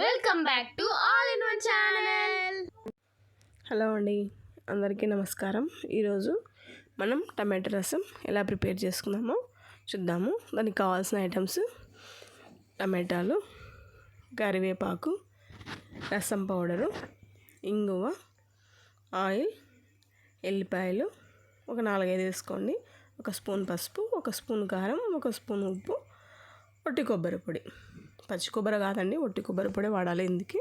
Welcome back to all in one channel hello అండి అందరికీ నమస్కారం. ఈరోజు మనం టమాటా రసం ఎలా ప్రిపేర్ చేసుకున్నామో చూద్దాము. దానికి కావాల్సిన ఐటమ్స్ టమాటాలు కరివేపాకు రసం పౌడరు ఇంగువ ఆయిల్ ఎల్లిపాయలు ఒక నాలుగైదు వేసుకోండి. ఒక స్పూన్ పసుపు ఒక స్పూన్ కారం ఒక స్పూన్ ఉప్పు ఒట్టి కొబ్బరి పొడి. పచ్చి కొబ్బరి కాదండి ఒట్టి కొబ్బరి పొడి వాడాలి ఇందుకి.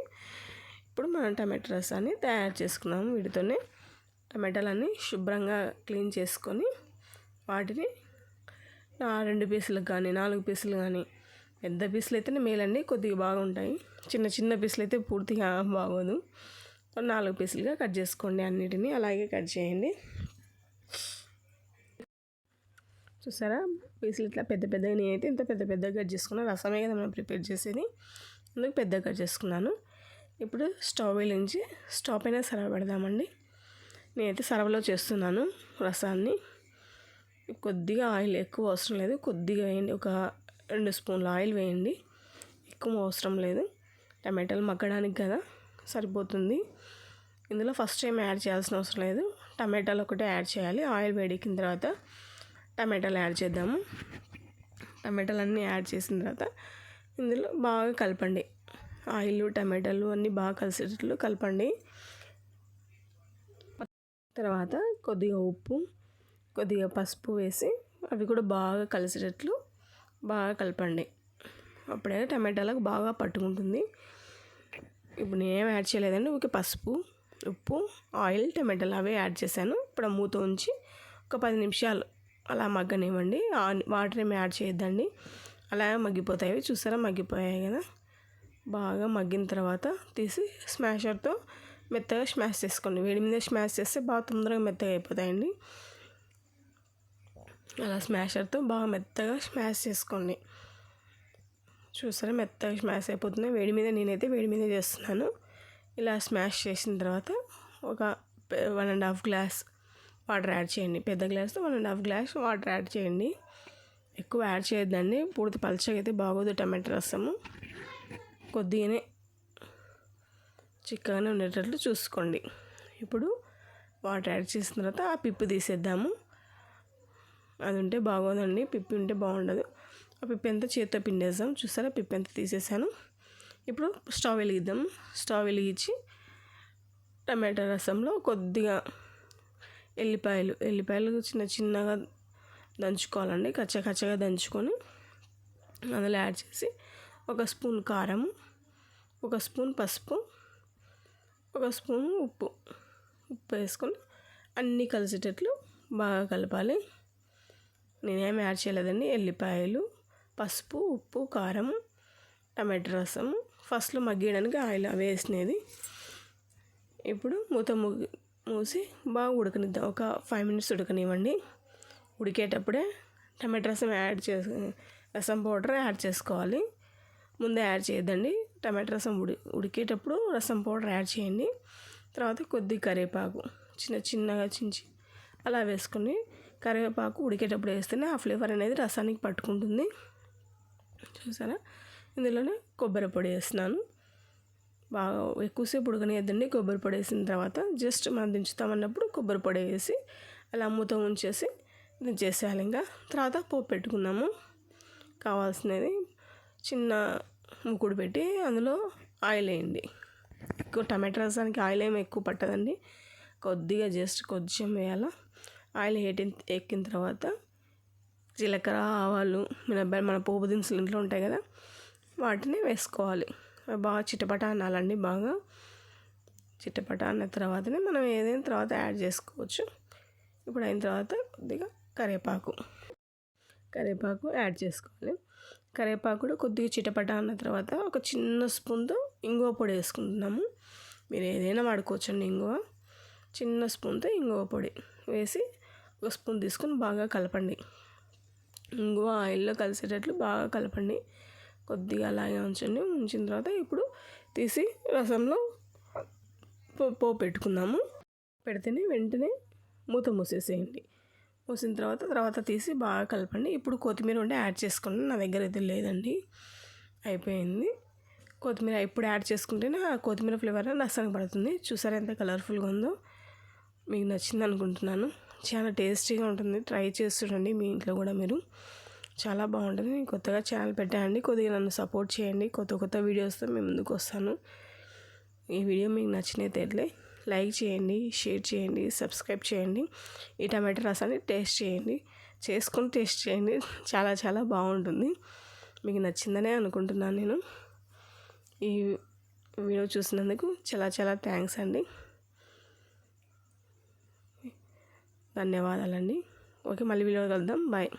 ఇప్పుడు మనం టమాటా రసాన్ని తయారు చేసుకున్నాము వీటితోనే. టమాటాలన్నీ శుభ్రంగా క్లీన్ చేసుకొని వాటిని రెండు పీసులకు కానీ నాలుగు పీసులు కానీ పెద్ద పీసులు అయితేనే మేలండి కొద్దిగా బాగుంటాయి. చిన్న చిన్న పీసులు అయితే పూర్తిగా బాగోదు. నాలుగు పీసులుగా కట్ చేసుకోండి అన్నిటిని అలాగే కట్ చేయండి. చూసారా? పీసులు ఇట్లా పెద్ద పెద్దగా నేనైతే ఇంత పెద్ద పెద్దగా కట్ చేసుకున్నాను రసమే కదా మనం ప్రిపేర్ చేసేది. అందుకు పెద్దగా కట్ చేసుకున్నాను. ఇప్పుడు స్టవ్ వెలిగించి స్టవ్ పైన సరవ పెడదామండి. నేనైతే సరవలో చేస్తున్నాను రసాన్ని. కొద్దిగా ఆయిల్ ఎక్కువ అవసరం లేదు. కొద్దిగా వేయండి. ఒక రెండు స్పూన్ల ఆయిల్ వేయండి. ఎక్కువ అవసరం లేదు. టమాటాలు మగ్గడానికి కదా సరిపోతుంది. ఇందులో ఫస్ట్ టైం యాడ్ చేయాల్సిన అవసరం లేదు. టమాటాలు ఒకటే యాడ్ చేయాలి. ఆయిల్ వేడెక్కిన తర్వాత టమాటాలు యాడ్ చేద్దాము. టమాటాలు అన్నీ యాడ్ చేసిన తర్వాత ఇందులో బాగా కలపండి. ఆయిల్ టమాటాలు అన్నీ బాగా కలిసేటట్లు కలపండి. తర్వాత కొద్దిగా ఉప్పు కొద్దిగా పసుపు వేసి అవి కూడా బాగా కలిసేటట్లు బాగా కలపండి. అప్పుడే టమాటాలకు బాగా పట్టుకుంటుంది. ఇప్పుడు నేనేం యాడ్ చేయలేదండి ఊరికే పసుపు ఉప్పు ఆయిల్ టమాటాలు అవే యాడ్ చేశాను. ఇప్పుడు మూత ఉంచి ఒక పది నిమిషాలు అలా మగ్గనివ్వండి. వాటర్ ఏమి యాడ్ చేయొద్దండి. అలా మగ్గిపోతాయి. చూసారా? మగ్గిపోయాయి కదా? బాగా మగ్గిన తర్వాత తీసి స్మాషర్తో మెత్తగా స్మాష్ చేసుకోండి. వేడి మీద స్మాష్ చేస్తే బాగా తొందరగా మెత్తగా అయిపోతాయండి. అలా స్మాషర్తో బాగా మెత్తగా స్మాష్ చేసుకోండి. చూసారా? మెత్తగా స్మాష్ అయిపోతున్నాయి. వేడి మీద నేనైతే వేడి మీద చేస్తున్నాను. ఇలా స్మాష్ చేసిన తర్వాత ఒక one and half glass water add చేయండి. పెద్ద గ్లాస్తో one and half glass water add చేయండి. ఎక్కువ యాడ్ చేయొద్దండి. పూర్తి పలచగా అయితే బాగోదు టమాటా రసము. కొద్దిగానే చిక్కగానే ఉండేటట్లు చూసుకోండి. ఇప్పుడు వాటర్ యాడ్ చేసిన తర్వాత ఆ పిప్పు తీసేద్దాము. అది ఉంటే బాగోదండి. పిప్పి ఉంటే బాగుండదు. ఆ పిప్పి ఎంత చేత్తో పిండేద్దాం చూసారా? పిప్పి ఎంత తీసేసాను. ఇప్పుడు స్టవ్ వెలిగిద్దాం. స్టవ్ వెలిగించి టమాటా రసంలో కొద్దిగా ఎల్లిపాయలు ఎల్లిపాయలు చిన్న చిన్నగా దంచుకోవాలండి. కచ్చా కచ్చగా దంచుకొని అందులో యాడ్ చేసి ఒక స్పూన్ కారం ఒక స్పూన్ పసుపు ఒక స్పూన్ ఉప్పు. ఉప్పు వేసుకొని అన్నీ కలిసేటట్లు బాగా కలపాలి. నేనేమి యాడ్ చేయలేదండి. ఎల్లిపాయలు పసుపు ఉప్పు కారం టమాటో రసం. ఫస్ట్లో మగ్గేయడానికి ఆయిల్ వేసినది. ఇప్పుడు మూత మూసి బాగా ఉడకనిద్దాం. ఒక ఫైవ్ మినిట్స్ ఉడకనివ్వండి. ఉడికేటప్పుడే టమాటో రసం యాడ్ చేసి రసం పౌడర్ యాడ్ చేసుకోవాలి. ముందే యాడ్ చేయొద్దండి. టమాటో రసం ఉడి ఉడికేటప్పుడు రసం పౌడర్ యాడ్ చేయండి. తర్వాత కొద్ది కరివేపాకు చిన్న చిన్నగా చించి అలా వేసుకొని కరివేపాకు ఉడికేటప్పుడు వేస్తేనే ఆ ఫ్లేవర్ అనేది రసానికి పట్టుకుంటుంది. చూసారా? ఇందులోనే కొబ్బరి పొడి వేస్తున్నాను. బాగా ఎక్కువసేపు ఉడకనియద్దండి కొబ్బరి పొడి వేసిన తర్వాత జస్ట్ మనం దించుతామన్నప్పుడు కొబ్బరి పొడి వేసి అలా మూత ఉంచేసి దించేసేయాలి ఇంకా. తర్వాత పోపు పెట్టుకున్నాము కావాల్సినది చిన్న ముక్కుడు పెట్టి అందులో ఆయిల్ వేయండి. ఎక్కువ టమాటా రసానికి ఆయిల్ ఏమి ఎక్కువ పట్టదండి. కొద్దిగా జస్ట్ కొంచెం వేయాల. ఆయిల్ ఎట్టి ఎక్కిన తర్వాత జీలకర్ర ఆవాలు మినప్పాయలు మన పోపు దినుసులు ఇంట్లో ఉంటాయి కదా వాటిని వేసుకోవాలి. బాగా చిటపట అనాలండి బాగా. చిటపట అన్న తర్వాతనే మనం ఏదైనా తర్వాత యాడ్ చేసుకోవచ్చు. ఇప్పుడు అయిన తర్వాత కొద్దిగా కరివేపాకు కరివేపాకు యాడ్ చేసుకోవాలి. కరివేపాకు కూడా కొద్దిగా చిటపట అన్న తర్వాత ఒక చిన్న స్పూన్తో ఇంగువ పొడి వేసుకుంటున్నాము. మీరు ఏదైనా వాడుకోవచ్చండి ఇంగువ. చిన్న స్పూన్తో ఇంగువ పొడి వేసి ఒక స్పూన్ తీసుకొని బాగా కలపండి. ఇంగువ ఆయిల్లో కలిసేటట్లు బాగా కలపండి. కొద్దిగా అలాగే ఉంచండి. ఉంచిన తర్వాత ఇప్పుడు తీసి రసంలో పో పెట్టుకుందాము. పెడితేనే వెంటనే మూత మూసేసేయండి. మూసిన తర్వాత తర్వాత తీసి బాగా కలపండి. ఇప్పుడు కొత్తిమీర ఉంటే యాడ్ చేసుకోండి. నా దగ్గర అయితే లేదండి. అయిపోయింది. కొత్తిమీర ఇప్పుడు యాడ్ చేసుకుంటేనే ఆ కొత్తిమీర ఫ్లేవర్ రసానికి పడుతుంది. చూసారా ఎంత కలర్ఫుల్గా ఉందో? మీకు నచ్చింది అనుకుంటున్నాను. చాలా టేస్టీగా ఉంటుంది. ట్రై చేస్తుండండి మీ ఇంట్లో కూడా మీరు. చాలా బాగుంటుంది. నేను కొత్తగా ఛానల్ పెట్టానండి. కొద్దిగా నన్ను సపోర్ట్ చేయండి. కొత్త కొత్త వీడియోస్తో మేము ముందుకు వస్తాను. ఈ వీడియో మీకు నచ్చినట్లయితే లైక్ చేయండి షేర్ చేయండి సబ్స్క్రైబ్ చేయండి. ఈ టమాటో రసాన్ని టేస్ట్ చేయండి. చేసుకొని టేస్ట్ చేయండి. చాలా చాలా బాగుంటుంది. మీకు నచ్చిందనే అనుకుంటున్నాను నేను. ఈ వీడియో చూసినందుకు చాలా చాలా థ్యాంక్స్ అండి. ధన్యవాదాలండి. ఓకే మళ్ళీ వీడియో కలుద్దాం. బాయ్.